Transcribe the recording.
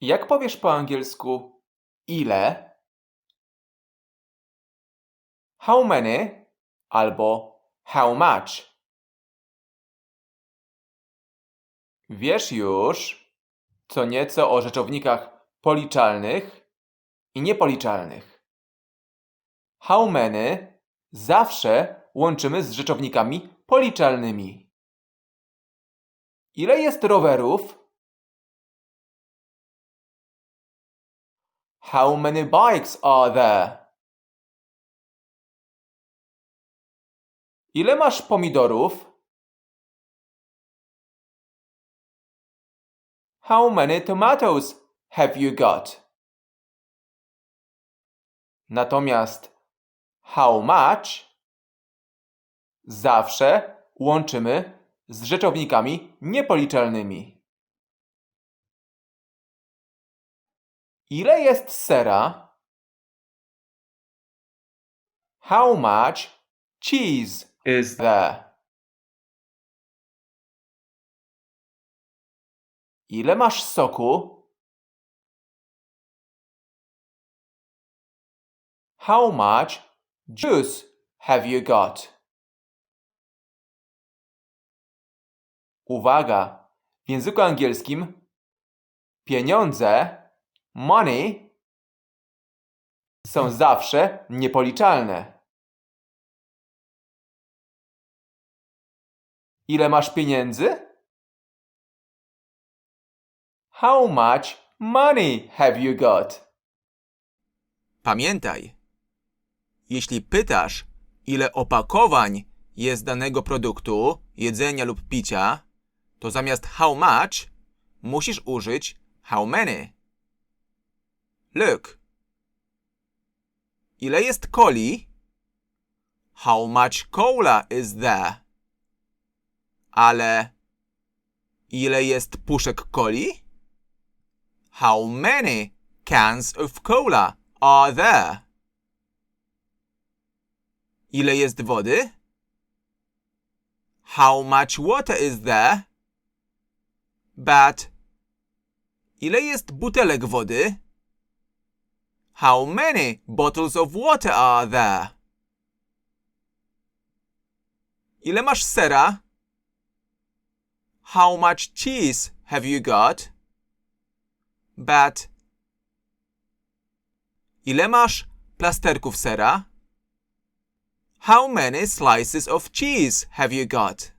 Jak powiesz po angielsku ile? How many albo how much? Wiesz już co nieco o rzeczownikach policzalnych i niepoliczalnych. How many zawsze łączymy z rzeczownikami policzalnymi. Ile jest rowerów? How many bikes are there? Ile masz pomidorów? How many tomatoes have you got? Natomiast how much zawsze łączymy z rzeczownikami niepoliczalnymi. Ile jest sera? How much cheese is there? Ile masz soku? How much juice have you got? Uwaga! W języku angielskim pieniądze, money, są zawsze niepoliczalne. Ile masz pieniędzy? How much money have you got? Pamiętaj, jeśli pytasz, ile opakowań jest danego produktu, jedzenia lub picia, to zamiast how much musisz użyć how many. Look. Ile jest coli? How much cola is there? Ale ile jest puszek coli? How many cans of cola are there? Ile jest wody? How much water is there? But ile jest butelek wody? How many bottles of water are there? Ile masz sera? How much cheese have you got? But Ile masz plasterków sera? How many slices of cheese have you got?